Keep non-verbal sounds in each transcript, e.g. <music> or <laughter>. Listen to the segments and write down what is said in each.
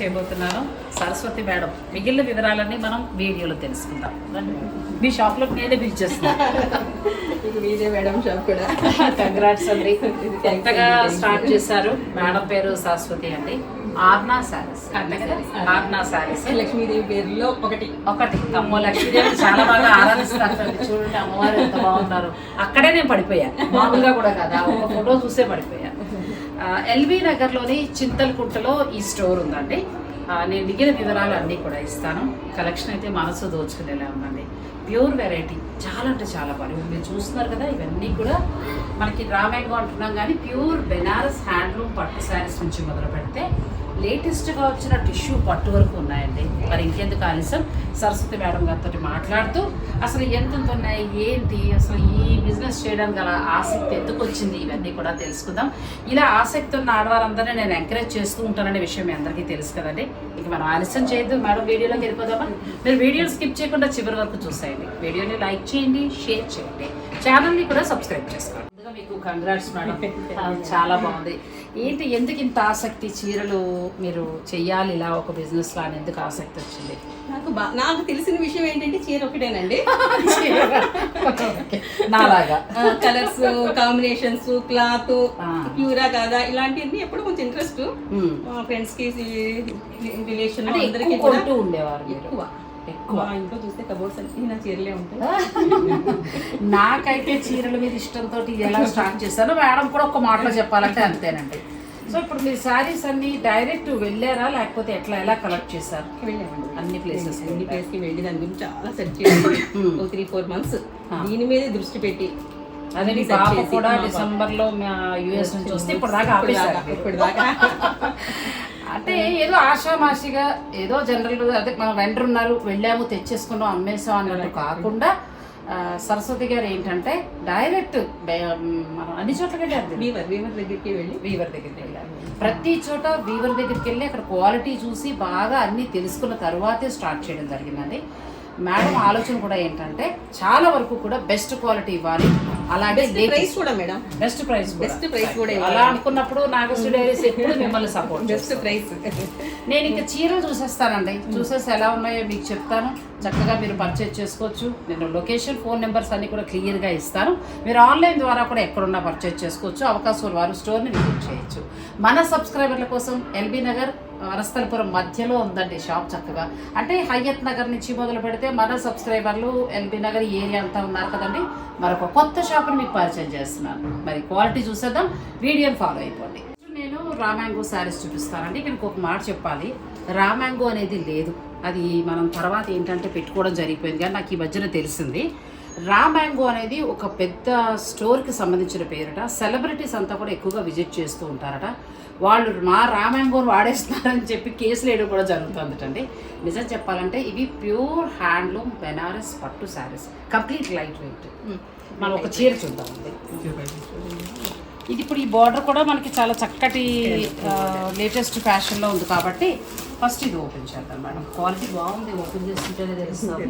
చేయబోతున్నాను. సరస్వతి మేడం మిగిలిన వివరాలన్నీ మనం వీడియోలో తెలుసుకుందాం. మీ షాప్లోకి నేనే పిలిచేస్తాను ఇది మీదే మేడం షాప్ కూడా. కంగ్రాట్స్ అండి కొత్తగా స్టార్ట్ చేశారు. మేడం పేరు సరస్వతి అండి. ఆర్నా శారీస్. ఆర్నా శారీస్. లక్ష్మీదేవి పేరులో ఒకటి. ఒకటి. అమ్మో లక్ష్మీదేవి చాలా బాగా ఆరాధిస్తారు చూడండి అమ్మవారు ఎంత బాగున్నారు. అక్కడే నేను పడిపోయా. మామూలుగా కూడా కదా. ఒక ఫోటో చూసే పడిపోయా. ఎల్బీ నగర్లోని చింతల్కుంటలో ఈ స్టోర్ ఉందండి. నేను దిగిన వివరాలు అన్నీ కూడా ఇస్తాను. కలెక్షన్ అయితే మనసు దోచుకునేలా ఉందండి. Pure variety. చాలా అంటే చాలా బాగా మీరు చూస్తున్నారు కదా ఇవన్నీ కూడా మనకి రామాయంగా అంటున్నాం కానీ ప్యూర్ బెనారస్ హ్యాండ్లూమ్ పట్టు శారీస్ నుంచి మొదలు పెడితే లేటెస్ట్గా వచ్చిన టిష్యూ పట్టు వరకు ఉన్నాయండి. మరి ఇంకెందుకు ఆలస్యం? సరస్వతి మేడం గారితో మాట్లాడుతూ అసలు ఎంత ఉన్నాయి? ఏంటి? అసలు ఈ బిజినెస్ చేయడానికి గల ఆసక్తి ఎందుకు వచ్చింది? ఇవన్నీ కూడా తెలుసుకుందాం. ఇలా ఆసక్తి ఉన్న ఆడవారందరినీ నేను ఎంకరేజ్ చేస్తూ ఉంటాననే విషయం మీ అందరికీ తెలుసు కదండి. ఇక మనం ఆలస్యం చేయొద్దు. మేడం వీడియోలోకి వెళ్ళిపోదామా? మీరు వీడియోలు స్కిప్ చేయకుండా చివరి వరకు చూసేయండి వీడియోని లైక్ చేయండి షేర్ చేయండి. ఛానల్ని కూడా సబ్స్క్రైబ్ చేసుకోండి. ముందుగా మీకు కంగ్రాట్స్ మేడం చాలా బాగుంది. ఏంటి ఎందుకు ఇంత ఆసక్తి చీరలు మీరు చెయ్యాలి? ఇలా ఒక బిజినెస్ లా ఎందుకు ఆసక్తి వచ్చింది? నాకు నాకు తెలిసిన విషయం ఏంటంటే చీర ఒకటేనండి. నాలాగా. Colours combinations cloth. ప్యూరా కాదా ఇలాంటివన్నీ ఎప్పుడు కొంచెం ఇంట్రెస్ట్ ఫ్రెండ్స్కి రిలేషన్ అందరికి కూడా ఉండేవారు ఎక్కువ. ఎక్కువ. ఇంట్లో చూస్తే కబోర్డ్స్ అన్ని నా చీరలే ఉంటాయి. <laughs> నాకైతే చీరల మీద ఇష్టంతో ఎలా స్టార్ట్ చేశానో మేడం కూడా ఒక మాటలో చెప్పాలంటే అంతేనండి. సో ఇప్పుడు మీ శారీస్ అన్ని డైరెక్ట్ వెళ్ళారా? లేకపోతే ఎట్లా ఎలా కలెక్ట్ చేశారు? వెళ్ళామండి. అన్ని ప్లేసెస్ అన్ని ప్లేస్కి వెళ్ళి దాని గురించి చాలా సెర్చ్ చేసి త్రీ ఫోర్ మంత్స్ దీని మీదే దృష్టి పెట్టి అదే పాప కూడా మా పాప- డిసెంబర్లో యుఎస్ నుంచి వస్తే ఇప్పుడు దాకా ఆపేశారు. ఇప్పుడు దాకా <laughs> అంటే ఏదో ఆషామాషిగా ఏదో జనరల్ అదే మనం వెండర్ ఉన్నారు వెళ్ళాము తెచ్చేసుకున్నాం అమ్మేసాం అన్నట్టు కాకుండా సరస్వతి గారు ఏంటంటే డైరెక్ట్ మనం అన్ని చోట్లకి వెళ్ళారు. వీవర్ వీవర్ దగ్గరికి వెళ్ళి. వీవర్ దగ్గరికి వెళ్ళారు. ప్రతి చోట వీవర్ దగ్గరికి వెళ్ళి అక్కడ క్వాలిటీ చూసి బాగా అన్ని తెలుసుకున్న తర్వాతే స్టార్ట్ చేయడం జరిగిందండి. మేడం ఆలోచన కూడా ఏంటంటే చాలా వరకు కూడా బెస్ట్ క్వాలిటీ ఇవ్వాలి. అలాగే ప్రైస్ కూడా madam best price Best price కూడా అలా అనుకున్నప్పుడు నాగశ్రీ డైరీస్ ఎప్పుడు మిమ్మల్ని సపోర్ట్ బెస్ట్ ప్రైస్ నేను ఇంకా చీరలు చూసేస్తానండి. చూసేసి ఎలా ఉన్నాయో మీకు చెప్తాను. చక్కగా మీరు పర్చేజ్ చేసుకోవచ్చు. నేను లొకేషన్ ఫోన్ నెంబర్స్ అన్ని కూడా క్లియర్గా ఇస్తాను. మీరు ఆన్లైన్ ద్వారా కూడా ఎక్కడున్నా పర్చేజ్ చేసుకోవచ్చు. అవకాశం వారు స్టోర్ని విజిట్ చేయొచ్చు. మన సబ్స్క్రైబర్ల కోసం ఎల్బీ నగర్ వనస్థలపురం మధ్యలో ఉందండి షాప్ చక్కగా. అంటే హయ్యత్ నగర్ నుంచి మొదలు పెడితే మన సబ్స్క్రైబర్లు ఎల్బీ నగర్ ఏరియా అంతా ఉన్నారు కదండి. మరొక కొత్త షాప్ని మీకు పరిచయం చేస్తున్నాను. మరి క్వాలిటీ చూసేద్దాం వీడియోని ఫాలో అయిపోండి. నేను రామాంగో శారీస్ చూపిస్తానండి. ఇక్కడికి ఒక మాట చెప్పాలి. రామాంగో అనేది లేదు. అది మనం తర్వాత ఏంటంటే పెట్టుకోవడం జరిగిపోయింది. కానీ నాకు ఈ మధ్యన తెలిసింది. రామాంగో అనేది ఒక పెద్ద స్టోర్కి సంబంధించిన పేరట. సెలబ్రిటీస్ అంతా కూడా ఎక్కువగా విజిట్ చేస్తూ ఉంటారట. వాళ్ళు మా రామాంగోని వాడేస్తున్నారని చెప్పి కేసులు వేయడం కూడా జరుగుతుందటండి. నిజం చెప్పాలంటే ఇవి ప్యూర్ హ్యాండ్లూమ్ బెనారస్ పట్టు శారీస్. Complete light weight. మనం ఒక చీర చూద్దామండి. ఇది ఇప్పుడు ఈ బార్డర్ కూడా మనకి చాలా చక్కటి లేటెస్ట్ ఫ్యాషన్లో ఉంది కాబట్టి ఫస్ట్ ఇది ఓపెన్ చేద్దాం మేడం. క్వాలిటీ బాగుంది. ఓపెన్ చేస్తుంటేనే తెలుస్తుంది.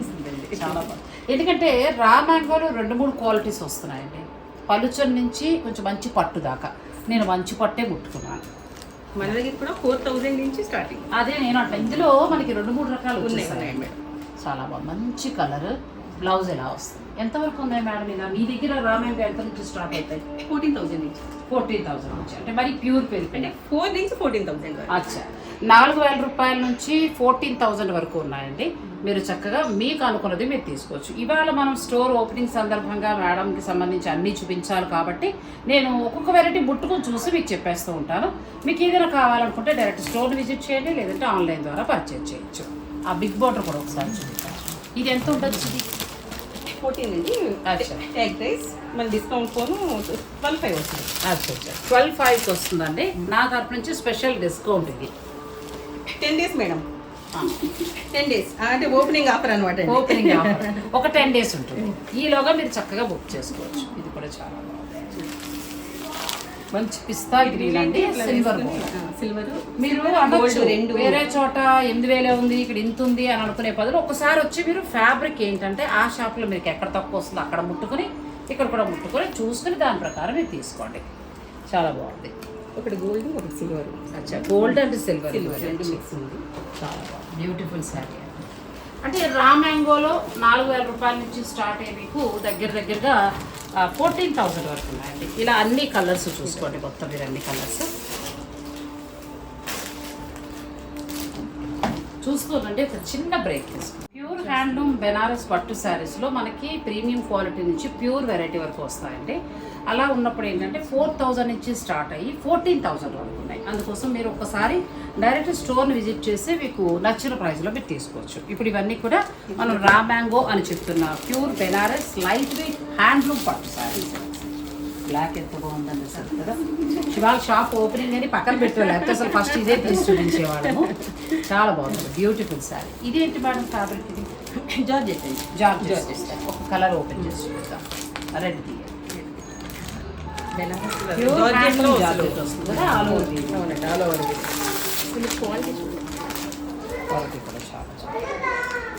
<laughs> చాలా బాగుంది. ఎందుకంటే రా మ్యాంగోలో రెండు మూడు క్వాలిటీస్ వస్తున్నాయండి. పలుచన్ నుంచి కొంచెం మంచి పట్టు దాకా. నేను మంచి పట్టే ముట్టుకున్నాను. మన దగ్గర కూడా ఫోర్ థౌజండ్ నుంచి స్టార్టింగ్ అదే నేను అంటే ఇందులో మనకి రెండు మూడు రకాలు ఉన్నాయి, చాలా బాగుంది మంచి కలర్ బ్లౌజ్ ఎలా వస్తుంది? ఎంతవరకు ఉన్నాయి మేడం ఇలా? మీ దగ్గర రామాయంగా ఎంత నుంచి స్టార్ట్ అవుతాయి? ఫోర్టీన్ థౌజండ్ నుంచి. ఫోర్టీన్ థౌసండ్ నుంచి. అంటే మరి ప్యూర్ పెరిగి అంటే ఫోర్ నుంచి ఫోర్టీన్ థౌజండ్ అచ్చా. నాలుగు వేల రూపాయల నుంచి ఫోర్టీన్ థౌజండ్ వరకు ఉన్నాయండి. మీరు చక్కగా మీకు అనుకున్నది మీరు తీసుకోవచ్చు. ఇవాళ మనం స్టోర్ ఓపెనింగ్ సందర్భంగా మేడంకి సంబంధించి అన్నీ చూపించాలి కాబట్టి నేను ఒక్కొక్క వెరైటీ ముట్టుకొని చూసి మీకు చెప్పేస్తూ ఉంటాను. మీకు ఏదైనా కావాలనుకుంటే డైరెక్ట్ స్టోర్ విజిట్ చేయండి లేదంటే ఆన్లైన్ ద్వారా పర్చేజ్ చేయొచ్చు. ఆ బిగ్ బార్డర్ కూడా ఒకసారి చూపించాను ఇది ఎంత ఉండొచ్చు ఫోర్టీన్ అండి. ట్యాగ్ ప్రైస్ మన డిస్కౌంట్ ఫోన్ ట్వెల్వ్ ఫైవ్ వస్తుంది. ట్వెల్వ్ ఫైవ్కి వస్తుందండి. నా తరపు నుంచి స్పెషల్ డిస్కౌంట్ ఇది. Ten days madam. Ten days అంటే ఓపెనింగ్ ఆఫర్ అనమాట ఓపెనింగ్ ఆఫర్ ఒక టెన్ డేస్ ఉంటుంది. ఈలోగా మీరు చక్కగా బుక్ చేసుకోవచ్చు. ఇది కూడా చాలా మంచి పిస్తా గ్రీన్ అండి సిల్వర్ సిల్వర్ మీరు అనొచ్చు. రెండు. వేరే చోట ఎనిమిది వేలే ఉంది ఇక్కడ ఇంత ఉంది అని అనుకునే బదులు ఒకసారి వచ్చి మీరు ఫ్యాబ్రిక్ ఏంటంటే ఆ షాప్లో మీకు ఎక్కడ తక్కువ వస్తుందో అక్కడ ముట్టుకుని ఇక్కడ కూడా ముట్టుకొని చూసుకుని దాని ప్రకారం మీరు తీసుకోండి. చాలా బాగుంది. ఒకటి గోల్డ్ ఒకటి సిల్వర్ అచ్చా గోల్డ్ అండ్ సిల్వర్ సిల్వర్ రెండు మిక్స్ ఉంది. చాలా బ్యూటిఫుల్ శారీ అంటే రా మ్యాంగోలో నాలుగు వేల రూపాయల నుంచి స్టార్ట్ అయ్యి మీకు దగ్గర దగ్గరగా ఫోర్టీన్ థౌసండ్ వరకు ఉన్నాయండి. ఇలా అన్ని కలర్స్ చూసుకోండి. మొత్తం మీరు అన్ని కలర్స్ చూసుకోనండి ఒక చిన్న బ్రేక్ తీసుకుంటాం ప్యూర్ హ్యాండ్లూమ్ బెనారస్ పట్టు శారీస్లో మనకి ప్రీమియం క్వాలిటీ నుంచి ప్యూర్ వెరైటీ వరకు వస్తాయండి. అలా ఉన్నప్పుడు ఏంటంటే ఫోర్ థౌజండ్ నుంచి స్టార్ట్ అయ్యి ఫోర్టీన్ థౌజండ్ వరకు ఉన్నాయి. అందుకోసం మీరు ఒకసారి డైరెక్ట్ స్టోర్ని విజిట్ చేసి మీకు నచ్చిన ప్రైస్లో మీరు తీసుకోవచ్చు. ఇప్పుడు ఇవన్నీ కూడా మనం రా మ్యాంగో అని చెప్తున్న pure Banaras light weight handloom పట్టు శారీస్ బ్లాక్ ఎంత బాగుందండి అసలు కదా? ఇవాళ షాప్ ఓపెనింగ్ అని పక్కన పెట్టాలి లేకపోతే అసలు ఫస్ట్ ఇదే తీసి చూపించేవాళ్ళము. చాలా బాగుంది బ్యూటిఫుల్ శారీ ఇదేంటి మేడం ఫ్యాబ్రిక్ ఇది? జార్జెట్ అండి. George Georgette. ఒక కలర్ ఓపెన్ చేసి చూద్దాం. రెడ్ తీయ బెనారస్ ప్యూర్ జార్జెట్ హ్యాండ్లూమ్లో జార్జెట్ వస్తుంది. కదా ఆల్ ఓవర్ వీవ్. అవునండి ఆల్ ఓవర్ ఫుల్ క్వాలిటీ చూడండి. క్వాలిటీ కూడా చాలా చాలా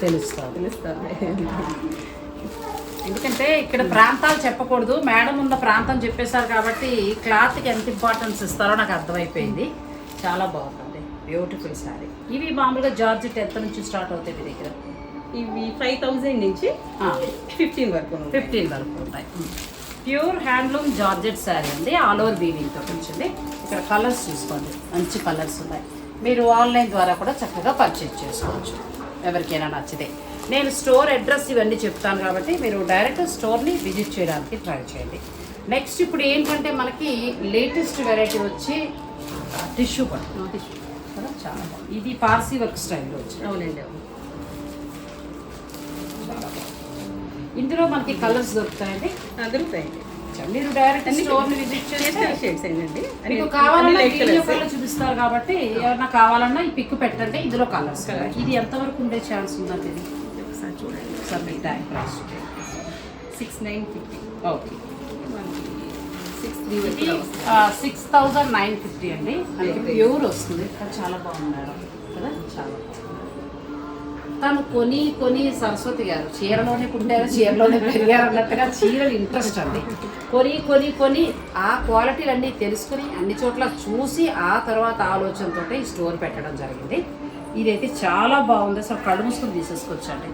తెలుస్తుంది. తెలుస్తుంది. ఎందుకంటే ఇక్కడ ప్రాంతాలు చెప్పకూడదు. మేడం ఉన్న ప్రాంతం చెప్పేశారు కాబట్టి క్లాత్కి ఎంత ఇంపార్టెన్స్ ఇస్తారో నాకు అర్థమైపోయింది. చాలా బాగుందండి బ్యూటిఫుల్ శారీ ఇవి మామూలుగా జార్జెట్ ఎంత నుంచి స్టార్ట్ అవుతాయి మీ దగ్గర. ఇవి ఫైవ్ థౌజండ్ నుంచి ఫిఫ్టీన్ వరకు. ఫిఫ్టీన్ వరకు ఉన్నాయి ప్యూర్ హ్యాండ్లూమ్ జార్జెట్ శారీ అండి. ఆల్ ఓవర్ వీవింగ్తో వచ్చింది ఇక్కడ కలర్స్ చూసుకోండి. మంచి కలర్స్ ఉన్నాయి. మీరు ఆన్లైన్ ద్వారా కూడా చక్కగా పర్చేజ్ చేసుకోవచ్చు. ఎవరికైనా నచ్చితే. నేను స్టోర్ అడ్రస్ ఇవన్నీ చెప్తాను కాబట్టి మీరు డైరెక్ట్ స్టోర్ని విజిట్ చేయడానికి ట్రై చేయండి. నెక్స్ట్ ఇప్పుడు ఏంటంటే మనకి లేటెస్ట్ వెరైటీ వచ్చి టిష్యూ పట్టు. కదా చాలా బాగుంది. ఇది పార్సీ వర్క్ స్టైల్లో వచ్చింది. అవునండి ఇందులో మనకి కలర్స్ దొరుకుతాయండి. దొరుకుతాయండి. మీరు డైరెక్ట్ అన్ని స్టోర్ని విజిట్ అండి. మీకు కావాలన్నా వీడియో కాల్ చూపిస్తారు కాబట్టి ఎవరన్నా కావాలన్నా ఈ పిక్ పెట్టండి. ఇందులో కలర్స్. ఇది ఎంతవరకు ఉండే ఛాన్స్ ఉందండి ఇది? చూడండి ఒకసారి మీకు time price six nine fifty okay six three six thousand nine fifty అండి. ప్యూర్ వస్తుంది? చాలా బాగుంది మేడం కదా చాలా తను కొని కొని సరస్వతి గారు. చీరలోనే పుట్టారు చీరలోనే పెరిగారు అన్నట్టుగా చీరలు ఇంట్రెస్ట్ అండి. కొని కొని కొని ఆ క్వాలిటీలు అన్నీ తెలుసుకుని అన్ని చోట్ల చూసి ఆ తర్వాత ఆలోచనతో ఈ స్టోర్ పెట్టడం జరిగింది. ఇదైతే చాలా బాగుంది. అసలు కళ్ళు మూసుకొని తీసేసుకోవచ్చండి.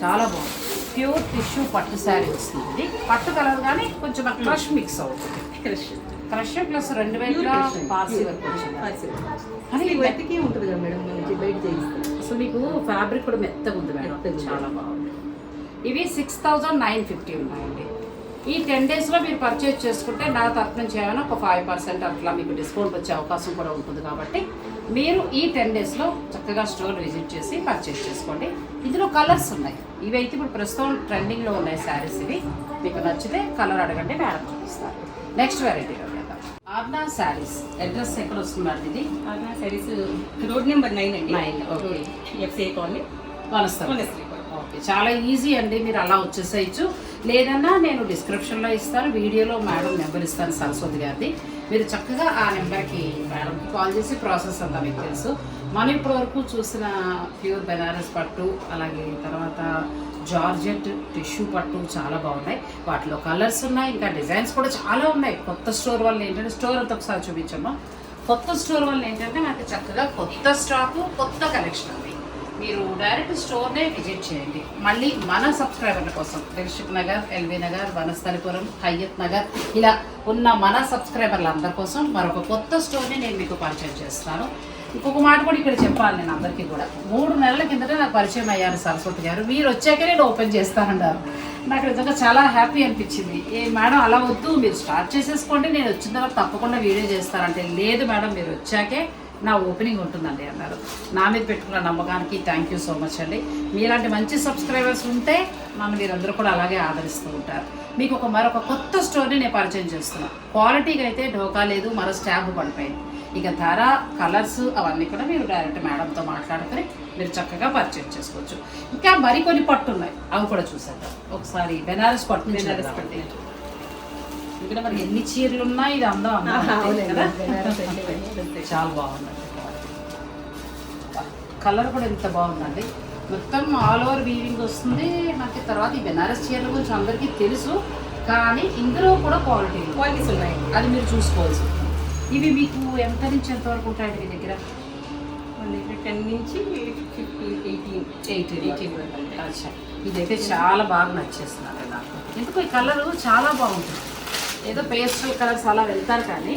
చాలా బాగుంది. ప్యూర్ టిష్యూ పట్టు శారీ వస్తుంది ఇది పట్టు కలర్ కానీ కొంచెం క్రష్ మిక్స్ అవుతుంది. క్రష్ క్రష్ ప్లస్ రెండు వేల పార్సీ వరకు వచ్చింది. వెతికి ఉంటుంది కదా మేడం మనకి బయట చేయిస్తాం. అసలు మీకు ఫ్యాబ్రిక్ కూడా మెత్తగా ఉంది మేడం. చాలా బాగుంది. ఇవి సిక్స్ థౌజండ్ నైన్ ఫిఫ్టీ ఉన్నాయండి. ఈ టెన్ డేస్లో మీరు పర్చేజ్ చేసుకుంటే నా తరఫు నుంచి ఏమైనా ఒక ఫైవ్ పర్సెంట్ అట్లా మీకు డిస్కౌంట్ వచ్చే అవకాశం కూడా ఉంటుంది కాబట్టి మీరు ఈ టెన్ డేస్లో చక్కగా స్టోర్ విజిట్ చేసి పర్చేజ్ చేసుకోండి. ఇందులో కలర్స్ ఉన్నాయి. ఇవి అయితే ఇప్పుడు ప్రస్తుతం ట్రెండింగ్లో ఉన్నాయి శారీస్ ఇవి. మీకు నచ్చితే కలర్ అడగండి మేడం చూపిస్తారు. నెక్స్ట్ వెరైటీలో వెళ్దాం. ఆర్నా శారీస్ అడ్రస్ ఎక్కడ వస్తుందండి ఇది అలా సారీస్ రోడ్ నెంబర్ నైన్ అండి. Nine, okay. FC colony. Vanasthali. Okay చాలా ఈజీ అండి. మీరు అలా వచ్చేసేయచ్చు. లేదన్నా నేను డిస్క్రిప్షన్లో ఇస్తాను. వీడియోలో మేడం నెంబర్ ఇస్తాను సరస్వతి గారిది. మీరు చక్కగా ఆ నెంబర్కి మేడంకి కాల్ చేసి ప్రాసెస్ అంతా మీకు తెలుసు. మనం ఇప్పటి వరకు చూసిన ప్యూర్ బెనారస్ పట్టు అలాగే తర్వాత జార్జెట్ టిష్యూ పట్టు చాలా బాగున్నాయి. వాటిలో కలర్స్ ఉన్నాయి ఇంకా డిజైన్స్ కూడా చాలా ఉన్నాయి. కొత్త స్టోర్ వల్ల ఏంటంటే స్టోర్ అంతా ఒకసారి చూపించమ్మా. కొత్త స్టోర్ వల్ల ఏంటంటే మనకి చక్కగా కొత్త స్టాకు కొత్త కలెక్షన్ ఉంది మీరు డైరెక్ట్ స్టోర్నే విజిట్ చేయండి. మళ్ళీ మన సబ్స్క్రైబర్ల కోసం దిల్షుక్ నగర్ ఎల్బీ నగర్ వనస్థలిపురం హయ్యత్ నగర్ ఇలా ఉన్న మన సబ్స్క్రైబర్ల అందరి కోసం మరొక కొత్త స్టోర్ని నేను మీకు పరిచయం చేస్తున్నాను. ఇంకొక మాట కూడా ఇక్కడ చెప్పాలి నేను అందరికీ కూడా. మూడు నెలల కిందట నాకు పరిచయం అయ్యారు సరస్వతి గారు. మీరు వచ్చాకే నేను ఓపెన్ చేస్తానన్నారు. నాకు నిజంగా చాలా హ్యాపీ అనిపించింది. ఏ మేడం అలా వద్దు మీరు స్టార్ట్ చేసేసుకోండి. నేను వచ్చిన తర్వాత తప్పకుండా వీడియో చేస్తానంటే లేదు మేడం మీరు వచ్చాకే నా ఓపెనింగ్ ఉంటుందండి అన్నారు. నా మీద పెట్టుకున్న నమ్మకానికి థ్యాంక్ యూ సో మచ్ అండి. మీలాంటి మంచి సబ్స్క్రైబర్స్ ఉంటే నన్ను మీరందరూ కూడా అలాగే ఆదరిస్తూ ఉంటారు. మీకు ఒక మరొక కొత్త స్టోరీని నేను పరిచయం చేస్తున్నాను క్వాలిటీకి అయితే ఢోకా లేదు మరో స్టాంప్ పడిపోయింది. ఇక ధర కలర్స్ అవన్నీ కూడా మీరు డైరెక్ట్ మేడంతో మాట్లాడుకొని మీరు చక్కగా పర్చేజ్ చేసుకోవచ్చు. ఇంకా మరికొన్ని పట్టు ఉన్నాయి అవి కూడా చూసేద్దాం. ఒకసారి బెనారస్ పట్టు బెనారస్. పట్టు. ఇక్కడ మరి ఎన్ని చీరలు ఉన్నాయి ఇది అందం. చాలా బాగుందండి కలర్ కూడా ఎంత బాగుందండి. మొత్తం ఆల్ ఓవర్ వీవింగ్ వస్తుంది. మనకి తర్వాత ఈ బెనారస్ చీరల గురించి అందరికీ తెలుసు. కానీ ఇందులో కూడా క్వాలిటీ. క్వాలిటీస్ ఉన్నాయి. అది మీరు చూసుకోవాల్సి ఇవి మీకు ఎంత నుంచి ఎంత వరకు ఉంటాయండి మీ దగ్గర? టెన్ నుంచి ఎయిటీన్ ఎయిటీన్ ఎయిటీన్. అచ్చా. ఇదైతే చాలా బాగా నచ్చేస్తున్నారు నాకు. ఎందుకు ఈ కలర్ చాలా బాగుంటుంది. ఏదో పేస్టల్ కలర్స్ అలా వెళ్తారు కానీ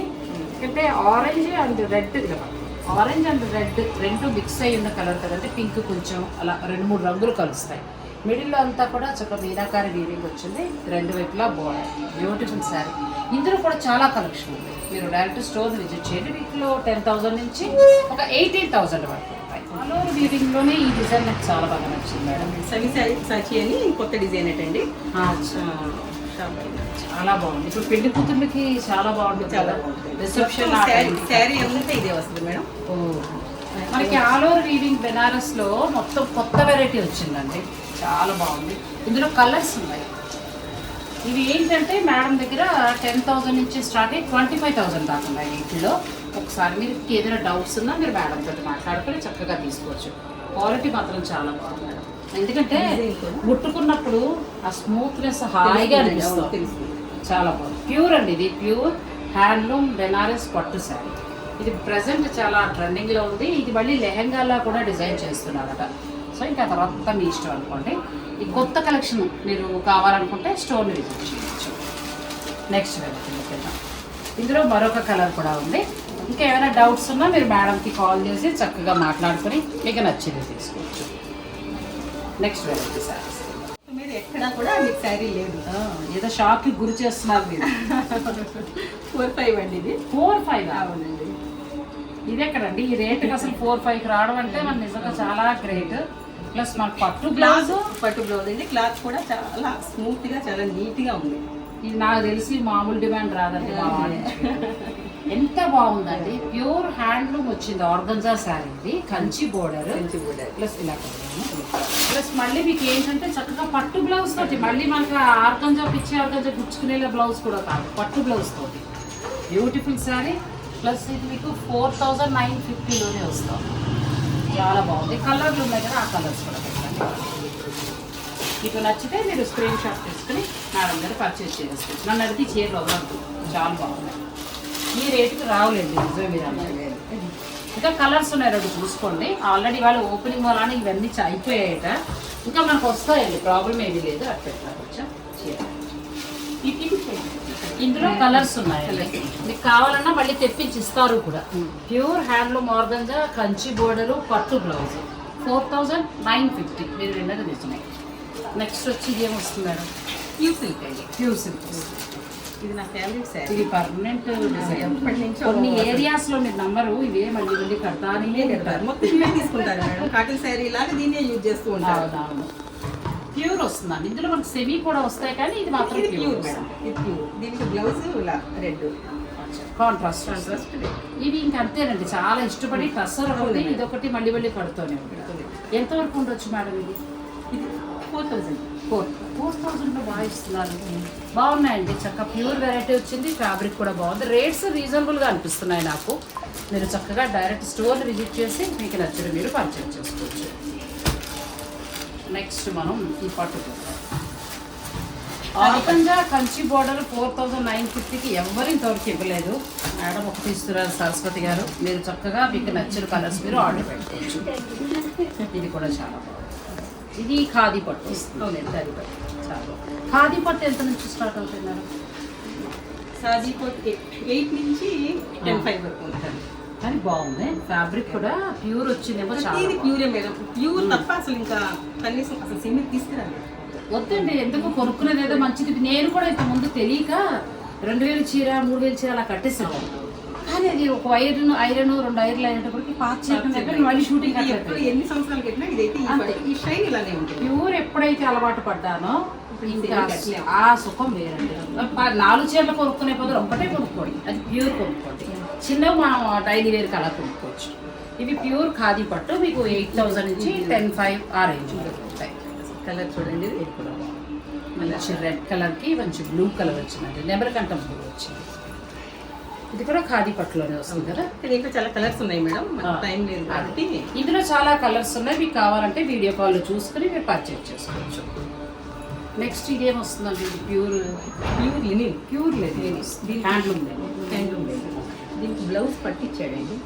అంటే orange and red orange and red రెండు మిక్స్ అయి ఉన్న కలర్ కదంటే పింక్ కొంచెం అలా రెండు మూడు రంగులు కలుస్తాయి. మిడిల్లో అంతా కూడా చక్కగా మీనాకారి వీవింగ్ వచ్చింది. రెండు వైపులా బోర్డర్ బ్యూటిఫుల్ శారీ ఇందులో కూడా చాలా కలెక్షన్ ఉంది. మీరు డైరెక్ట్ స్టోర్ విజిట్ చేయండి. వీటిలో టెన్ థౌసండ్ నుంచి ఒక ఎయిటీన్ థౌసండ్ వరకు ఉంటాయి. ఆల్ ఓవర్ వీవింగ్లోనే ఈ డిజైన్ నాకు చాలా బాగా నచ్చింది మేడం. సవి సాచి అని కొత్త డిజైన్ ఏంటండి చాలా బాగుంది. ఇప్పుడు పెళ్ళి కూతుర్లకి చాలా బాగుంటుంది చాలా బాగుంటుంది. రిసెప్షన్ శారీ అంతా ఇదే వస్తుంది మేడం? మనకి ఆల్ ఓవర్ వీవింగ్ బెనారస్లో మొత్తం కొత్త వెరైటీ వచ్చిందండి. చాలా బాగుంది. ఇందులో కలర్స్ ఉన్నాయి. ఇవి ఏంటంటే మేడం దగ్గర టెన్ థౌసండ్ నుంచి స్టార్ట్ అయ్యి ట్వంటీ ఫైవ్ థౌసండ్ దాకా ఉన్నాయి వీటిలో. ఒకసారి మీరు ఏదైనా డౌట్స్ ఉన్నా మీరు మేడం తోటి మాట్లాడుకొని చక్కగా తీసుకోవచ్చు. క్వాలిటీ మాత్రం చాలా బాగుంది మేడం. ఎందుకంటే. ముట్టుకున్నప్పుడు ఆ స్మూత్నెస్ హాయిగా అనిపిస్తుంది. చాలా బాగుంది. ప్యూర్ అండి ఇది ప్యూర్ హ్యాండ్లూమ్ బెనారస్ పట్టు శారీ. ఇది ప్రజెంట్ చాలా ట్రెండింగ్లో ఉంది. ఇది మళ్ళీ లెహెంగాలా కూడా డిజైన్ చేస్తున్నారట. సో ఇంకా తర్వాత మీ ఇష్టం అనుకోండి. ఈ కొత్త కలెక్షన్ మీరు కావాలనుకుంటే స్టోర్ని విజిట్ చేయొచ్చు. నెక్స్ట్ వెళ్తుంది ఇందులో మరొక కలర్ కూడా ఉంది. ఇంకా ఏమైనా డౌట్స్ ఉన్నా మీరు మేడంకి కాల్ చేసి చక్కగా మాట్లాడుకొని మీకు నచ్చింది తీసుకోవచ్చు. నెక్స్ట్ వెరైటీ శారీస్ మీరు ఎక్కడా కూడా మీకు శారీ లేదు. ఏదో షాక్కి గురి చేస్తున్నారు మీరు. <laughs> ఫోర్ ఫైవ్ అండి ఇది. ఫోర్ ఫైవ్ అవునండి. ఇది ఎక్కడండి? ఈ రేటుకి అసలు ఫోర్ ఫైవ్ రావడం అంటే మన నిజంగా చాలా గ్రేట్ ప్లస్ మన పట్టు బ్లౌజ్ పట్టు బ్లౌజ్ అండి. క్లాత్ కూడా చాలా స్మూత్గా చాలా నీట్గా ఉంది. ఇది నాకు తెలిసి మామూలు డిమాండ్ రాదండి. ఎంత బాగుందండి. ప్యూర్ హ్యాండ్లూమ్ వచ్చింది. ఆర్గంజా శారీ ఇది. కంచి బోర్డర్. కూడా ప్లస్ ఇలా ప్లస్ మళ్ళీ మీకు ఏంటంటే చక్కగా పట్టు బ్లౌజ్ తోటి మళ్ళీ మనకి ఆర్గంజా పిచ్చి ఆర్గంజా గుచ్చుకునే బ్లౌజ్ కూడా కాదు. పట్టు బ్లౌజ్ తోటి. బ్యూటిఫుల్ శారీ. ప్లస్ ఇది మీకు ఫోర్ థౌజండ్ నైన్ ఫిఫ్టీలోనే వస్తాం చాలా బాగుంది. కలర్లు ఉన్నాయి కదా ఆ కలర్స్ కూడా పెట్టండి. మీకు నచ్చితే మీరు స్క్రీన్ షాట్ తీసుకుని మేడం గారు పర్చేజ్ చేసుకోవచ్చు నన్ను అడిగి చీరలు చాలా బాగున్నాయి. ఈ రేటుకి రావులేండి నిజమే మీరు అన్నది. ఇంకా కలర్స్ ఉన్నాయి రెండు చూసుకోండి. ఆల్రెడీ వాళ్ళు ఓపెనింగ్ వల్ల ఇవన్నీ అయిపోయాయట. ఇంకా మనకు వస్తాయండి ప్రాబ్లం ఏమీ లేదు. అట్లా ఇందులో కలర్స్ ఉన్నాయండి మీకు కావాలన్నా మళ్ళీ తెప్పించి ఇస్తారు కూడా. Pure handloom organza Kanchi border పట్టు blouse four thousand nine fifty మీరు విన్నది నిజమే. నెక్స్ట్ వచ్చి ఇది ఏమొస్తుంది మేడం? క్యూ సిల్క్ అండి. ప్యూర్ సిల్క్ ఇది నా శారీ ఇది పర్మనెంట్ ఎప్పటి నుంచో కొన్ని ఏరియాస్లో మీరు నమ్మరు ఇవే మళ్ళీ మళ్ళీ కడతానే ఉంటారు మొత్తం ఇవే తీసుకుంటారు మేడం. కాటన్ శారీ లాగా దీన్నే యూజ్ చేస్తూ ఉంటారు. ప్యూర్ వస్తుందండి. ఇందులో మనకి సెమీ కూడా వస్తాయి కానీ ఇది మాత్రం ఇది ప్యూర్ మేడం. ఇది ప్యూర్ దీనికి బ్లౌజ్ ఇలా రెడ్ కాంట్రాస్ట్ కాంట్రాస్ట్ ఇవి ఇంక అంతేనండి. చాలా ఇష్టపడి టస్సర్ ఒకటి ఇది ఒకటి మళ్ళీ మళ్ళీ కడుతూనే ఉంటారు. ఎంతవరకు ఉండొచ్చు మేడం ఇది? ఇది ఫోర్ థౌజండ్ ఫోర్ థౌజండ్లో బాగా ఇస్తున్నారు. బాగున్నాయండి చక్కగా ప్యూర్ వెరైటీ వచ్చింది. ఫ్యాబ్రిక్ కూడా బాగుంది. రేట్స్ రీజనబుల్గా అనిపిస్తున్నాయి నాకు. మీరు చక్కగా డైరెక్ట్ స్టోర్ విజిట్ చేసి మీకు నచ్చిన మీరు పర్చేజ్ చేసుకోవచ్చు. నెక్స్ట్ మనం ఈ పట్టు. Organza Kanchi border four thousand nine ఫిఫ్టీకి ఎవరు ఇంతవరకు ఇవ్వలేదు. మేడం ఒకటి ఇస్తున్నారు సరస్వతి గారు. మీరు చక్కగా మీకు నచ్చిన కలర్స్ మీరు ఆర్డర్ పెట్టుకోవచ్చు. ఇది కూడా చాలా బాగుంది. ఇది ఖాదీ పట్టు. వస్తుంది ఖాదీ పట్టు. ఖాదీ పట్టు ఎంత నుంచి స్టార్ట్ అవుతుంది మేడం? సాదీ కోట్ ఎయిట్ నుంచి టెన్ ఫైవ్ వరకు ఉంటుంది కానీ బాగుంది. ఫ్యాబ్రిక్ కూడా ప్యూర్ వచ్చిందేమో ఇది. ప్యూరే మేడం. ప్యూర్ తప్ప అసలు ఇంకా కనీసం అసలు సిమెంట్ తీసుకురండి వద్దండి ఎందుకు కొనుక్కునేది ఏదో మంచిది. నేను కూడా ఇంత ముందు తెలియక రెండు వేలు చీర మూడు వేలు చీర అలా కట్టేసాను కానీ అది ఒక ఐరన్ ఐరన్ రెండు ఐరన్లు అయినప్పటికీ పాత చీర మీద మళ్ళీ షూటింగ్ ఎన్ని సంవత్సరాలు కట్టినా ఇదైతే ఈ షైన్ ఇలానే ఉంటుంది. ప్యూర్ ఎప్పుడైతే అలవాటు పడ్డానో ఇంకా ఇంకా. ఆ సుఖం వేరండి. నాలుగు చీరలు కొనుక్కునే బదులు ఒక్కటే కొనుక్కోండి. అది ప్యూర్ కొనుక్కోండి. చిన్నవి మనం డైలీ వేర్కి అలా కొనుక్కోవచ్చు. ఇవి ప్యూర్ ఖాదీ పట్టు మీకు ఎయిట్ థౌసండ్ నుంచి టెన్ ఫైవ్ ఆ రేంజ్ ఉంటాయి కలర్ చూడండి. ఇది. ఇది కూడా బాగుంది. మంచి రెడ్ కలర్కి మంచి బ్లూ కలర్ వచ్చిందండి. నెమరకంఠం బ్లూ వచ్చింది. ఇది కూడా ఖాదీ పట్టులోనే వస్తుంది కదా? దీంట్లో చాలా కలర్స్ ఉన్నాయి మేడం. టైం లేదు కాబట్టి. ఇందులో చాలా కలర్స్ ఉన్నాయి. మీకు కావాలంటే వీడియో కాల్ చూసుకుని మీరు పర్చేజ్ చేసుకోవచ్చు. నెక్స్ట్ ఇదేం వస్తుందండి ప్యూర్? ప్యూర్ లినిన్ ప్యూర్ లేదు హ్యాండ్లూమ్ లేదు హ్యాండ్లూమ్ లేదు. దీనికి బ్లౌజ్ పట్టించాడండి.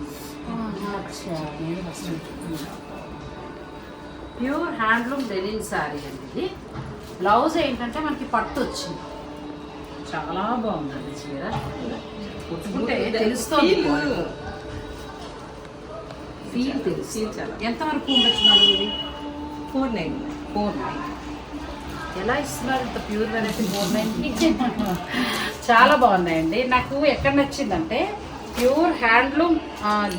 ప్యూర్ హ్యాండ్లూమ్ డెనిన్ శారీ అండి ఇది. బ్లౌజ్ ఏంటంటే మనకి పట్టు వచ్చింది. చాలా బాగుందండి చీర. కుట్టుకుంటే తెలుస్తుంది. ఫీల్ తెలుసు. ఎంతవరకు ఉండొచ్చు మేడం ఇది? ఫోర్ నైన్ ఫోర్ నైన్ ఎలా ఇస్తున్నారు ఇంత ప్యూర్ వెరైటీ ఫోర్ చాలా బాగున్నాయండి. నాకు ఎక్కడ నచ్చిందంటే ప్యూర్ హ్యాండ్లూమ్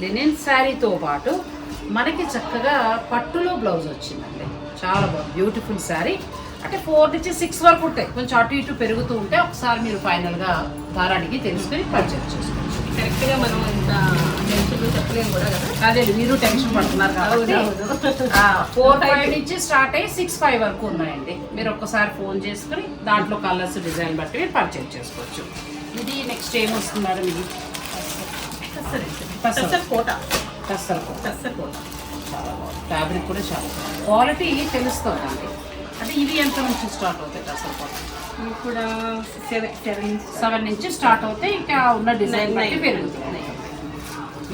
లినెన్ శారీతో పాటు మనకి చక్కగా పట్టులో బ్లౌజ్ వచ్చిందండి. చాలా బాగుంది. బ్యూటిఫుల్ శారీ అంటే ఫోర్ నుంచి సిక్స్ వరకు ఉంటాయి. కొంచెం అటు ఇటు పెరుగుతూ ఉంటే ఒకసారి మీరు ఫైనల్గా దారానికి తెలుసుకొని పర్చేజ్ చేసుకోవచ్చు. కరెక్ట్గా మనం ఇంత టెన్షన్లో చెప్పలేము కూడా కదా? అదే మీరు టెన్షన్ పడుతున్నారు కాబట్టి. ఫోర్ ఫైవ్ నుంచి స్టార్ట్ అయ్యి సిక్స్ ఫైవ్ వరకు ఉన్నాయండి. మీరు ఒక్కసారి ఫోన్ చేసుకుని దాంట్లో కలర్స్ డిజైన్ బట్టి మీరు పర్చేజ్ చేసుకోవచ్చు. ఇది నెక్స్ట్ ఏం వస్తుంది మేడం ఇది? టస్సర్ టస్సర్ కోట. టస్సర్ కోట. ఫ్యాబ్రిక్ కూడా చాలా క్వాలిటీ తెలుస్తుందండి అంటే ఇవి ఎంత నుంచి స్టార్ట్ అవుతాయి టస్సర్ కోట? కూడా సెవెన్ సెవెన్. సెవెన్ నుంచి స్టార్ట్ అవుతాయి. ఇంకా ఉన్న డిజైన్. పెరుగుతుంది.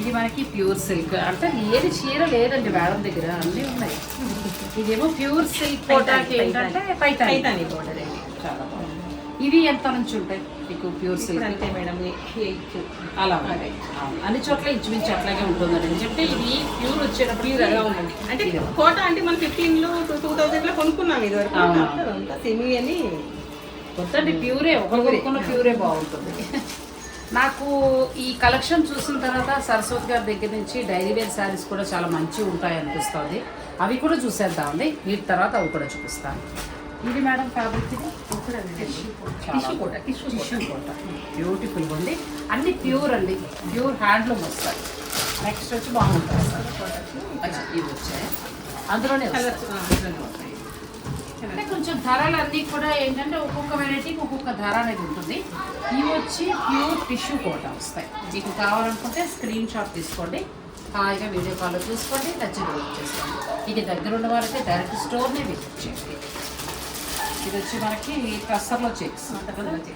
ఇది మనకి ప్యూర్ సిల్క్. అంటే ఏది చీర లేదండి మేడం దగ్గర అన్నీ ఉన్నాయి. ఇదేమో ప్యూర్ సిల్క్ కోటాకి ఏంటంటే పైతాని. బోర్డర్ అండి చాలా బాగుంది. ఇవి ఎంత నుంచి ఉంటాయి? మీకు ప్యూర్ సిల్క్. అంతే మేడం అలా ఉంటాయి. అన్ని చోట్ల ఇంచుమించు అట్లాగే ఉంటుందండి. ఎందుకంటే ఇది ప్యూర్ వచ్చేటప్పుడు ప్యూర్ అలా ఉందండి. అంటే కోట అంటే మనం ఫిఫ్టీన్లో టూ థౌసండ్లో కొనుక్కున్నాం ఇది వరకు. సెమీ అని కొత్తండి ప్యూరే ఒక కొనుక్కున్న ప్యూరే బాగుంటుంది. నాకు ఈ కలెక్షన్ చూసిన తర్వాత సరస్వతి గారి దగ్గర నుంచి డైలీ వేర్ శారీస్ కూడా చాలా మంచి ఉంటాయి అనిపిస్తుంది అవి కూడా చూసేద్దామండి. వీటి తర్వాత అవి కూడా చూపిస్తాను. ఇది? మేడం ఫ్యాబ్రిక్ బ్యూటిఫుల్ ఉంది. అన్ని ప్యూర్ అండి. ప్యూర్ హ్యాండ్లూమ్ వస్తాయి. నెక్స్ట్ వచ్చి బాగుంటుంది. వచ్చాయి. అందులోనే అంటే కొంచెం ధరలు అన్నీ కూడా ఏంటంటే ఒక్కొక్క వెరైటీకి ఒక్కొక్క ధర అనేది ఉంటుంది. ఇవి వచ్చి ప్యూర్ టిష్యూ కోట వస్తాయి. మీకు కావాలనుకుంటే స్క్రీన్ షాట్ తీసుకోండి. హాయిగా వీడియో కాల్లో చూసుకోండి నచ్చింది బుక్ చేసుకోండి. ఇక దగ్గర ఉన్న వారైతే డైరెక్ట్ స్టోర్నే విజిట్ చేయండి. ఇది వచ్చి మనకి టస్సర్లో చెక్స్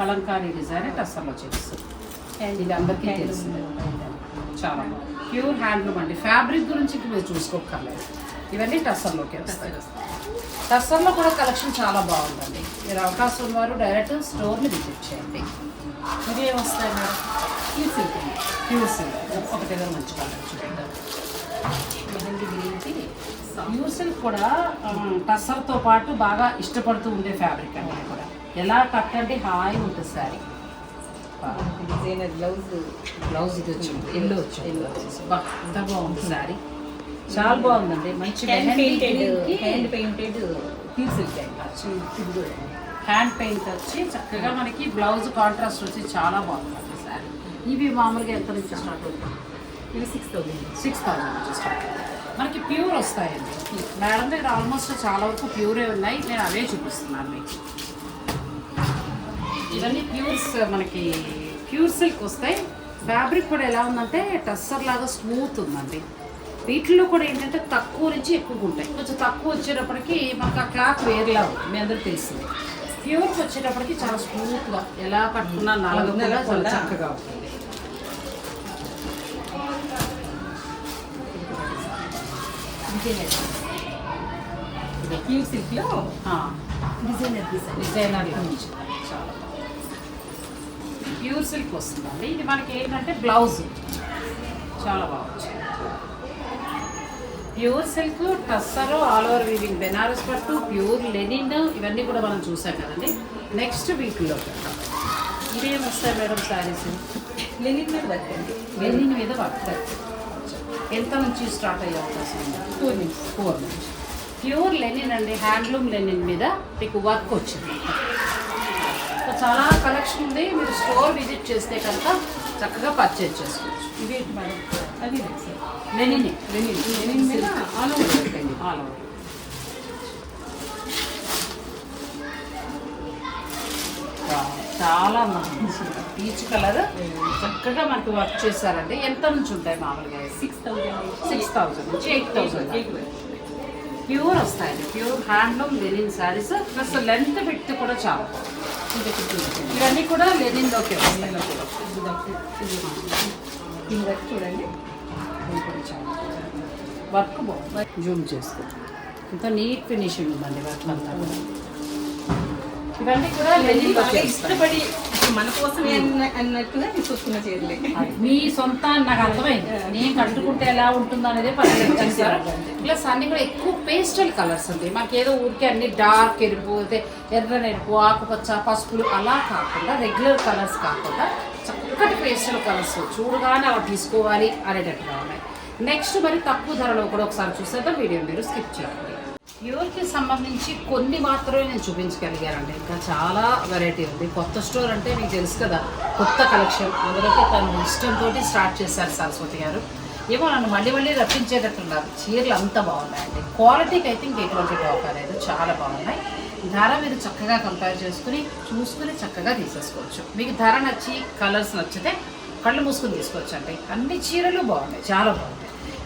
కలంకారీ డిజైన్ టస్సర్లో చెక్స్ ఇది అందరికీ తెలిసిందే చాలా ప్యూర్ హ్యాండ్లూమ్ అండి. ఫ్యాబ్రిక్ గురించి మీరు చూసుకోక్కర్లేదు. ఇవన్నీ టస్సర్లోకి వస్తాయి. టస్సర్లో కూడా కలెక్షన్ చాలా బాగుందండి. మీరు అవకాశం ఉన్నవారు డైరెక్ట్ స్టోర్ని విజిట్ చేయండి. ఇవి ఏం వస్తాయి madam. Pure silk pure silk ఒక దగ్గర మంచి కలర్ చూద్దాం మెహందీ గ్రీన్కి ప్యూర్ సిల్క్ కూడా టస్సర్తో పాటు బాగా ఇష్టపడుతూ ఉండే ఫ్యాబ్రిక్ అండి కూడా. ఎలా కట్టండి హాయిగా ఉంటుంది డిజైనర్ బ్లౌజ్ బ్లౌజ్ ఇది వచ్చింది. ఎల్లో వచ్చింది. ఎల్లో వచ్చేసి బా ఎంత బాగుంది శారీ. చాలా బాగుందండి. మంచి హ్యాండ్ పెయింటెడ్ సిల్క్ అండి హ్యాండ్ పెయింట్ వచ్చి చక్కగా మనకి బ్లౌజ్ కాంట్రాస్ట్ వచ్చి చాలా బాగుంటుంది సారీ. ఇవి మామూలుగా ఎంత నుంచి స్టార్ట్ అవుతుంది ఇవి సిక్స్ థౌసండ్ సిక్స్ థౌసండ్ నుంచి స్టార్ట్ మనకి ప్యూర్ వస్తాయండి. మేడం దగ్గర ఆల్మోస్ట్ చాలా వరకు ప్యూరే ఉన్నాయి. నేను అవే చూపిస్తున్నాను మీకు. ఇవన్నీ ప్యూర్స్ మనకి ప్యూర్ సిల్క్ వస్తాయి. ఫ్యాబ్రిక్ కూడా ఎలా ఉందంటే టస్సర్ లాగా స్మూత్ ఉందండి. వీటిలో కూడా ఏంటంటే తక్కువ నుంచి ఎక్కువ ఉంటాయి. కొంచెం తక్కువ వచ్చేటప్పటికి మనకు ఆ క్లాత్ వేరేలా ఉంది మీ అందరికి తెలిసింది. ప్యూర్కి వచ్చేటప్పటికి చాలా స్మూత్గా ఎలా కట్టుకున్నా నలగకుండా చాలా. చక్కగా ఉంటుంది. డిజైనర్ ఇది ప్యూర్ సిల్క్లో ఆ, డిజైనర్ చాలా. ప్యూర్ సిల్క్ వస్తుందండి. ఇది మనకి ఏంటంటే బ్లౌజ్. చాలా బాగా వచ్చింది. Pure silk tussar all over weaving Banaras పట్టు ప్యూర్ లెనిన్ ఇవన్నీ కూడా మనం చూసాం కదండి. నెక్స్ట్ వీక్లో ఇవేం వస్తాయి మేడం శారీస్? లెనిన్ మీద వర్క్ అండి లెనిన్ మీద వర్క్ ఎంత నుంచి స్టార్ట్ అయ్యే అవకాశం ఉంది? ఫోర్ మినిట్స్ ఫోర్ నుంచి ప్యూర్ లెనిన్ అండి హ్యాండ్లూమ్ లెనిన్ మీద మీకు వర్క్ వచ్చింది. చాలా కలెక్షన్ ఉంది. మీరు స్టోర్ విజిట్ చేస్తే కనుక చక్కగా పర్చేజ్ చేసుకోవచ్చు. ఇవి మేడం? అది సార్. లెనిన్ లెనిన్ లెనిన్ మీద ఆల్ ఓవర్ ఆల్ ఓవర్. చాలా మంచిగా పీచ్ కలర్. చక్కగా మనకి వర్క్ చేశారండి. ఎంత నుంచి ఉంటాయి మామూలుగా సిక్స్ థౌసండ్ సిక్స్ థౌసండ్ నుంచి ఎయిట్ థౌసండ్ ప్యూర్ వస్తాయండి. Pure handloom linen saris plus length with కూడా చాలా. ఇవన్నీ కూడా లెనిన్లోకి వస్తాయి. చూడండి. వర్క్ బాగుంది. జూమ్ చేసుకో. ఇంత నీట్ ఫినిషింగ్ ఉందండి వర్క్ అంతా కూడా ఇవన్నీ కూడా ఇష్టపడి మన కోసమే అన్నట్టుగా చీరలే. మీ సొంత నాకు అర్థమైంది. నేను కట్టుకుంటే ఎలా ఉంటుందో అనేది పర్లేదు <laughs> చేస్తారు ప్లస్ అన్ని కూడా ఎక్కువ పేస్టల్ కలర్స్ ఉంటాయి. మాకు ఏదో ఊరికే అన్ని డార్క్ ఎరుపు అయితే ఎర్ర ఎరుపు ఆకుపచ్చ పసుపులు అలా కాకుండా రెగ్యులర్ కలర్స్ కాకుండా చక్కటి పేస్టులు కలర్స్. చూడగానే అవి తీసుకోవాలి అనేటట్టుగా ఉన్నాయి. నెక్స్ట్ మరి తక్కువ ధరలో కూడా ఒకసారి చూసేద్దాం. వీడియో మీరు స్కిప్ చేయండి ప్యూర్కి సంబంధించి కొన్ని మాత్రమే నేను చూపించగలిగానండి. ఇంకా చాలా వెరైటీ ఉంది. కొత్త స్టోర్ అంటే మీకు తెలుసు కదా కొత్త కలెక్షన్ అందులోకి తను ఇష్టంతో స్టార్ట్ చేశారు సరస్వతి గారు. ఏమో నన్ను మళ్ళీ మళ్ళీ రప్పించేటట్టున్నారు చీరలు అంత బాగున్నాయండి. క్వాలిటీకి అయితే ఇంకెటువంటి లోపాలేదు లేదు చాలా బాగున్నాయి. ధర మీరు చక్కగా కంపేర్ చేసుకుని చూసుకుని చక్కగా తీసేసుకోవచ్చు. మీకు ధర నచ్చి కలర్స్ నచ్చితే కళ్ళు మూసుకుని తీసుకోవచ్చు అండి అన్ని చీరలు బాగున్నాయి చాలా బాగున్నాయి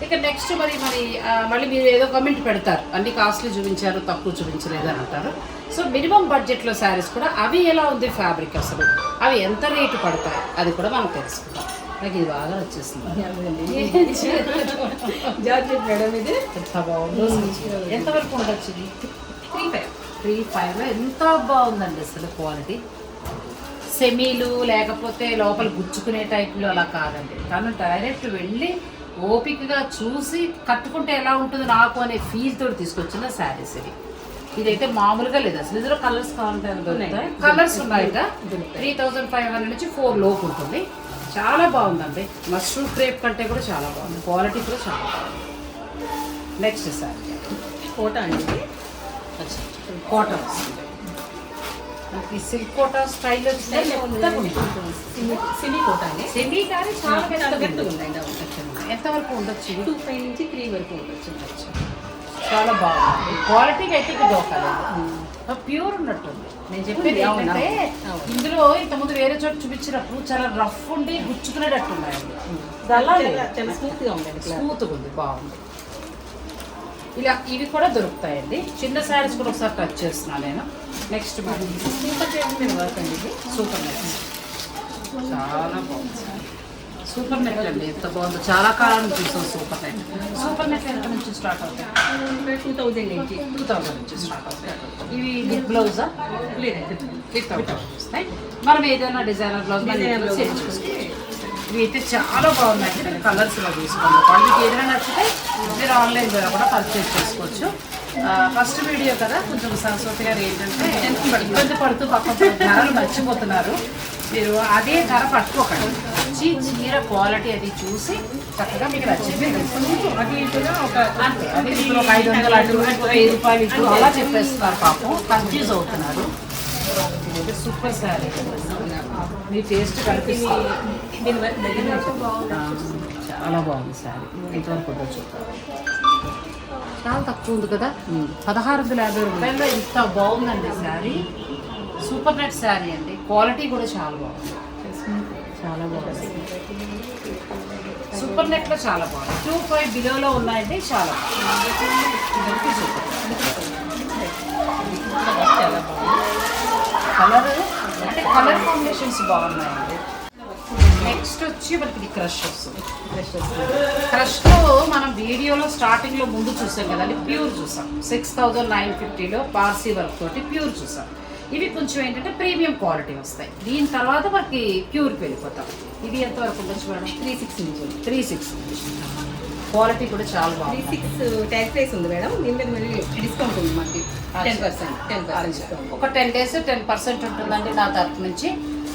ఇక నెక్స్ట్ మరి మరి మళ్ళీ మీరు ఏదో కమెంట్ పెడతారు. అన్ని కాస్ట్లీ చూపించారు తక్కువ చూపించలేదు అని అంటారు. సో మినిమం బడ్జెట్లో శారీస్ కూడా అవి ఎలా ఉంది ఫ్యాబ్రిక్ అసలు? అవి ఎంత రేటు పడతాయి? అది కూడా మనం తెలుసుకుందాం. నాకు ఇది బాగా జార్జెట్ మేడం ఇది. ఎంత బాగుందో ఎంతవరకు ఉండొచ్చు ఇది? Three five. త్రీ ఫైవ్లో ఎంత బాగుందండి అసలు క్వాలిటీ. సెమీలు లేకపోతే లోపల గుచ్చుకునే టైప్లో అలా కాదండి. తను డైరెక్ట్ వెళ్ళి ఓపికగా చూసి కట్టుకుంటే ఎలా ఉంటుంది నాకు అనే ఫీల్ తోటి తీసుకొచ్చిన శారీస్ ఇది ఇదైతే మామూలుగా లేదు. అసలు ఇందులో కలర్స్ కావాలంటే కలర్స్ ఉన్నాయట. త్రీ థౌజండ్ ఫైవ్ హండ్రెడ్ నుంచి ఫోర్ లోపు ఉంటుంది. చాలా బాగుందండి. మష్రూమ్ క్రేప్ కంటే కూడా చాలా బాగుంది. క్వాలిటీ కూడా చాలా బాగుంది. నెక్స్ట్ శారీ. కోట అండి కాటన్ మనకి సిల్క్ కోటా స్టైల్ వచ్చింది సిమి సిమి కోట అండి సెమీ కానీ చాలా గట్టిగా ఉంది. ఉందండి అవును ఎంతవరకు ఉండొచ్చు? టూ ఫైవ్ నుంచి త్రీ వరకు ఉండొచ్చు చాలా బాగుంది. క్వాలిటీకి అయితే ఇది దోకాలేదు ప్యూర్ ఉన్నట్టుంది. నేను చెప్పేది ఏంటంటే అవును. ఇందులో ఇంతకుముందు వేరే చోట చూపించినప్పుడు చాలా రఫ్ ఉండి గుచ్చుకునేటట్టు ఉన్నాయండి. అలా చాలా చాలా స్మూత్గా ఉందండి స్మూత్గా ఉంది బాగుంది. ఇలా ఇవి కూడా దొరుకుతాయండి. చిన్న శారీస్ కూడా ఒకసారి టచ్ చేస్తున్నాను నేను. నెక్స్ట్ సూపర్ చేసి మీరు వర్క్ అండి ఇది. సూపర్ నెట్ చాలా బాగుంది సూపర్ నెట్ అండి. ఎంత బాగుందో. చాలా కాలం నుంచి చూసాం సూపర్ నెట్ సూపర్ నెట్ ఎంత నుంచి స్టార్ట్ అవుతాయి? టూ థౌజండ్ నుంచి. టూ థౌసండ్ నుంచి స్టార్ట్ అవుతాయి. ఇవి విత్ బ్లౌజా వస్తాయి మనం ఏదైనా డిజైనర్ బ్లౌజ్ ఇవి అయితే చాలా బాగున్నాయి. మీరు కలర్స్లో తీసుకోండి వాళ్ళకి ఏదైనా నచ్చితే మీరు ఆన్లైన్ ద్వారా కూడా పర్చేస్ చేసుకోవచ్చు. ఫస్ట్ వీడియో కదా కొంచెం సరస్వతి గారు ఏంటంటే ఇబ్బంది పడుతూ పక్క ధరలు మర్చిపోతున్నారు. మీరు అదే ధర పట్టుకోకండి. వచ్చి చీర క్వాలిటీ అది చూసి చక్కగా మీకు నచ్చింది. ఒక అంతే. అది ఇప్పుడు ఒక ఐదు వందలు అటు వెయ్యి రూపాయలు అలా చెప్పేస్తున్నారు పాపం. కన్ఫ్యూజ్ అవుతున్నారు. సూపర్ శారీ మీ టేస్ట్ కనిపిస్తుంది. చాలా బాగుంది ఎంతవరకు ఉందో చూద్దాం చాలా తక్కువ ఉంది కదా? పదహారు వందల యాభై రూపాయల్లో ఇంత బాగుందండి శారీ. సూపర్ నెట్ శారీ అండి. క్వాలిటీ కూడా చాలా బాగుంది. చాలా బాగుంది. సూపర్ నెట్లో చాలా బాగుంది. టూ ఫైవ్ బిలోలో ఉన్నాయండి. చాలా బాగుంది. సూపర్ చాలా బాగుంది. కలర్ అంటే కలర్ కాంబినేషన్స్ బాగున్నాయండి. నెక్స్ట్ వచ్చి మనకి ఇది క్రష్ వస్తుంది. వస్తుంది క్రష్లో మనం వీడియోలో స్టార్టింగ్లో ముందు చూసాం కదండి ప్యూర్ చూసాం. సిక్స్ థౌజండ్ నైన్ ఫిఫ్టీలో పార్సీ వర్క్ తోటి ప్యూర్ చూసాం. ఇవి కొంచెం ఏంటంటే ప్రీమియం క్వాలిటీ వస్తాయి. దీని తర్వాత మనకి ప్యూర్కి వెళ్ళిపోతాం. ఇది ఎంతవరకు ఉండొచ్చు మేడం త్రీ సిక్స్ నుంచి. త్రీ సిక్స్ క్వాలిటీ కూడా చాలా బాగుంది. సిక్స్ ట్యాగ్ ప్రైస్ ఉంది మేడం. దీని మీద మళ్ళీ డిస్కౌంట్ ఉంది మనకి టెన్ పర్సెంట్ టెన్ పర్సెంట్ ఒక టెన్ డేస్ టెన్ పర్సెంట్ ఉంటుందండి నా తరపు నుంచి.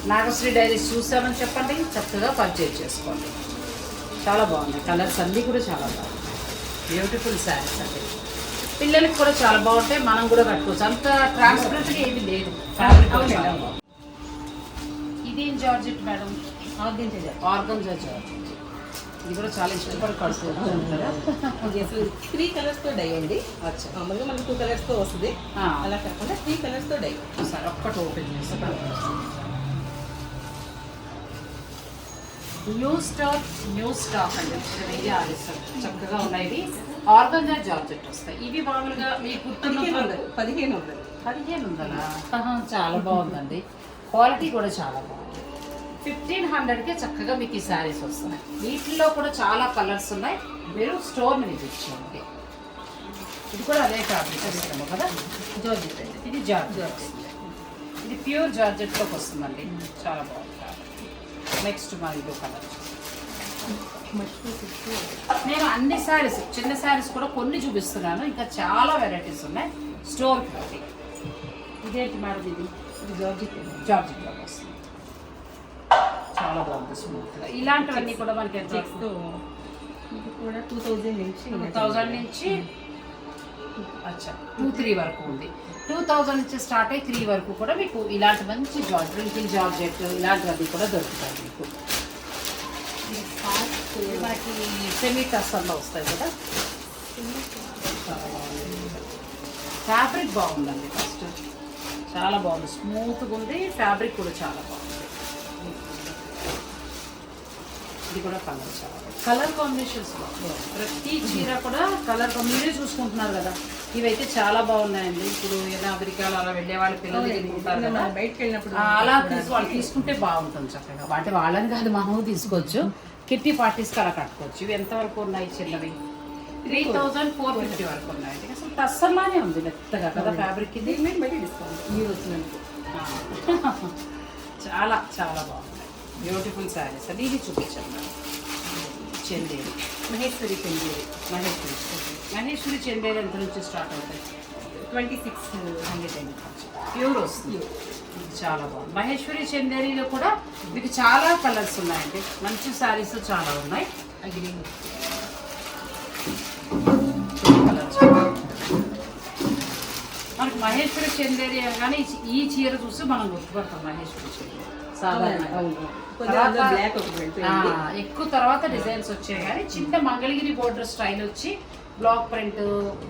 నాగశ్రీ డైరీస్ చూసామని చెప్పండి చక్కగా పర్చేజ్ చేసుకోండి. చాలా బాగుంది కలర్స్ అన్నీ కూడా చాలా బాగుంది బ్యూటిఫుల్ శారీస్ అండి. పిల్లలకి కూడా చాలా బాగుంటాయి. మనం కూడా కట్టుకోవచ్చు. అంత ట్రాన్స్పరెంట్గా ఏమీ లేదు. ఫ్యాబ్రిక్ ఇది ఏం georgette madam? Organ organza georgette. ఇది కూడా చాలా ఇష్టపడి కడుతూ ఉంటారా త్రీ కలర్స్తో డై అండి. మామూలుగా మనకి టూ కలర్స్తో వస్తుంది. అలా కాకుండా త్రీ కలర్స్తో డై సరే ఒక్కటి ఓపెన్ చేస్తాను న్యూ స్టాక్ న్యూ స్టాక్ వెయ్యి ఆడిస్తారు చక్కగా ఉన్నాయి ఆర్గంజా జార్జెట్ వస్తాయి. ఇవి మామూలుగా మీ పదిహేను గుర్తున్న వందలు పదిహేను వందలు పదిహేను ఆహా, చాలా బాగుందండి. క్వాలిటీ కూడా చాలా బాగుంది. ఫిఫ్టీన్ హండ్రెడ్కి చక్కగా మీకు ఈ శారీస్ వస్తున్నాయి. వీటిల్లో కూడా చాలా కలర్స్ ఉన్నాయి. మీరు స్టోర్ విజిట్ చేయండి. ఇది కూడా అదే ఫ్యాబ్రిక్ వస్తుంది కదా? జార్జెట్. ఇది జార్జెట్. ఇది ప్యూర్ జార్జెట్లోకి వస్తుందండి. చాలా బాగుంది. నెక్స్ట్ మా ఇదో కలర్. నేను అన్ని శారీస్ చిన్న శారీస్ కూడా కొన్ని చూపిస్తున్నాను. ఇంకా చాలా వెరైటీస్ ఉన్నాయి. స్టోర్ ఇదేంటి మేడం ఇది? ఇది జార్జెట్ అండి జార్జెట్లో వస్తుంది చాలా బాగుంది స్మూత్గా ఇలాంటివన్నీ కూడా మనకి ఎంత ఇది కూడా టూ థౌజండ్ నుంచి టూ థౌజండ్ నుంచి అచ్చా టూ త్రీ వరకు ఉంది. టూ థౌజండ్ నుంచి స్టార్ట్ అయ్యి త్రీ వరకు కూడా మీకు ఇలాంటి మంచి జాబ్ రింకిల్ జార్జెట్ ఇలాంటివన్నీ కూడా దొరుకుతాయి మీకు. ఫాస్ట్ మనకి సెమీ టస్సర్లో వస్తాయి కదా. ఫ్యాబ్రిక్ బాగుందండి ఫస్ట్ చాలా బాగుంది. స్మూత్గా ఉంది. ఫ్యాబ్రిక్ కూడా చాలా బాగుంది. ఇది కూడా కలర్ చాలా కలర్ కాంబినేషన్స్ ప్రతి చీర కూడా కలర్ మీరే చూసుకుంటున్నారు కదా. ఇవైతే చాలా బాగున్నాయండి. ఇప్పుడు ఏదో అమెరికాలో అలా వెళ్ళే వాళ్ళ పిల్లలు కదా. బయటకు వెళ్ళినప్పుడు అలా వాళ్ళు తీసుకుంటే బాగుంటుంది చక్కగా. అంటే వాళ్ళని కాదు మనము తీసుకోవచ్చు. కిట్టి పార్టీస్కి అలా కట్టుకోవచ్చు. ఇవి ఎంతవరకు ఉన్నాయి చిన్నవి? త్రీ థౌజండ్ ఫోర్ ఫిఫ్టీ వరకు ఉన్నాయి. అసలు టస్సర్లానే ఉంది మెత్తగా కదా ఫ్యాబ్రిక్ ఇది? మళ్ళీ డిస్కౌంట్. మీరు వచ్చినందుకు. <laughs> చాలా చాలా బాగుంది. బ్యూటిఫుల్ శారీస్ అది ఇది చూపించండి మేడం. చందేరి. మహేశ్వరి చెందేరి. మహేశ్వరి మహేశ్వరి చందేరి ఎంత నుంచి స్టార్ట్ అవుతాయి? ట్వంటీ సిక్స్ హండ్రెడ్ అండి ప్యూర్ వస్తుంది. చాలా బాగుంది. మహేశ్వరి చందేరిలో కూడా మీకు చాలా కలర్స్ ఉన్నాయండి. మంచి శారీస్ చాలా ఉన్నాయి. అగ్రి మనకు మహేశ్వరి చందేరి కానీ ఈ చీర చూసి మనం గుర్తుపడతాం మహేశ్వరి చందేరి. ఎక్కువ తర్వాత డిజైన్స్ వచ్చాయి. కానీ చిన్న మంగళగిరి బోర్డర్ స్టైల్ వచ్చి బ్లాక్ ప్రింట్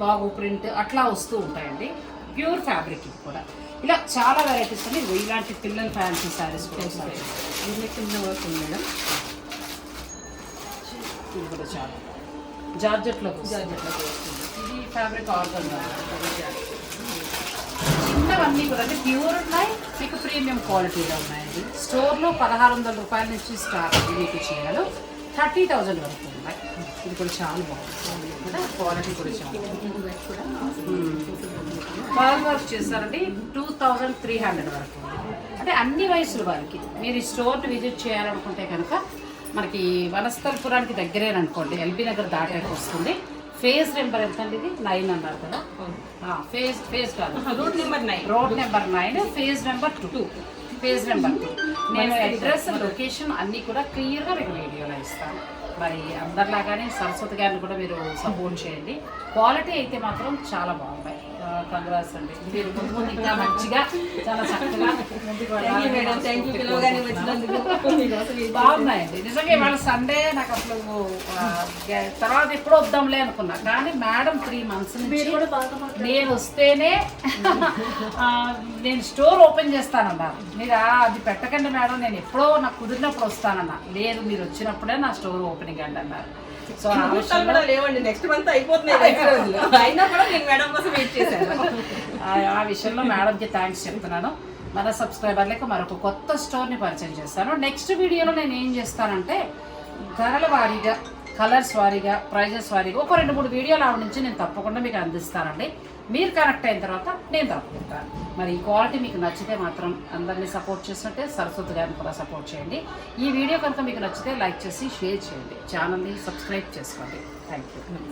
బాగు ప్రింట్ అట్లా వస్తూ ఉంటాయండి. ప్యూర్ ఫ్యాబ్రిక్ ఇది కూడా. ఇలా చాలా వెరైటీస్ ఉన్నాయి. ఇలాంటి పిల్లల ఫ్యాన్సీ శారీస్ కూడా కింద వర్క్ ఉంది మేడం. ఇది కూడా చాలా. జార్జెట్లో జార్జెట్లో వస్తుంది ఇది ఫ్యాబ్రిక్ ఆర్గన్ చిన్నవన్నీ కూడా అంటే ప్యూర్ ఉన్నాయి. మీకు ప్రీమియం క్వాలిటీలో ఉన్నాయండి స్టోర్లో పదహారు వందల రూపాయల నుంచి స్టార్ట్ మీకు చీరలు థర్టీ థౌజండ్ వరకు ఉన్నాయి. ఇది కూడా చాలా బాగుంది. కదా క్వాలిటీ కూడా చాలా బాగుంది. వర్క్ బాల్ వర్క్ చేస్తారండి టూ థౌజండ్ త్రీ హండ్రెడ్ వరకు అంటే అన్ని వయసుల వారికి మీరు ఈ స్టోర్ని విజిట్ చేయాలనుకుంటే కనుక మనకి వనస్థలపురానికి దగ్గరేననుకోండి. ఎల్బీ నగర్ దాటాక వస్తుంది. ఫేజ్ నెంబర్ ఎంత అండి ఇది? నైన్ అన్నారు కదా. ఫేజ్ ఫేజ్ కాదు. Route number nine road number nine phase number two phase number two నేను అడ్రస్ లొకేషన్ అన్నీ కూడా క్లియర్గా మీకు వీడియోలో ఇస్తాను. మరి అందరిలాగానే సరస్వతి గారిని కూడా మీరు సపోర్ట్ చేయండి. క్వాలిటీ అయితే మాత్రం చాలా బాగున్నాయి కంగ్రాస్ అండి. మీరు ముందు ముందు ఇంకా మంచిగా చాలా చక్కగా. బాగున్నాయండి. నిజంగా ఇవాళ సండే నాకు అసలు తర్వాత ఎప్పుడో వద్దాంలే అనుకున్నా. కానీ మేడం త్రీ మంత్స్ నుంచి నేను వస్తేనే నేను స్టోర్ ఓపెన్ చేస్తానన్నారు మీరు "ఆ, అది పెట్టకండి మేడం నేను ఎప్పుడో నాకు కుదిరినప్పుడు వస్తానన్నా. లేదు మీరు వచ్చినప్పుడే నా స్టోర్ ఓపెనింగ్ అండి అన్నారు. సో ఆ కూడా లేవండి నెక్స్ట్ మంత్ అయిపోతున్నాయి రోజులు అయినా కూడా నేను మేడం కోసం వెయిట్ చేశాను. ఆ- ఆ విషయంలో మేడంకి థ్యాంక్స్ చెప్తున్నాను. మన సబ్స్క్రైబర్లకు మరొక కొత్త స్టోర్ని పరిచయం చేస్తాను. నెక్స్ట్ వీడియోలో నేను ఏం చేస్తానంటే ధరల వారీగా కలర్స్ వారీగా ప్రైజెస్ వారీగా ఒక రెండు మూడు వీడియోలు ఆవిడ నుంచి నేను తప్పకుండా మీకు అందిస్తానండి. మీరు కనెక్ట్ అయిన తర్వాత నేను తప్పుకుంటాను. మరి ఈ క్వాలిటీ మీకు నచ్చితే మాత్రం అందరినీ సపోర్ట్ చేసినట్టే సరస్వతి గారిని కూడా సపోర్ట్ చేయండి. ఈ వీడియో కనుక మీకు నచ్చితే లైక్ చేసి షేర్ చేయండి. ఛానల్ని సబ్స్క్రైబ్ చేసుకోండి. Thank you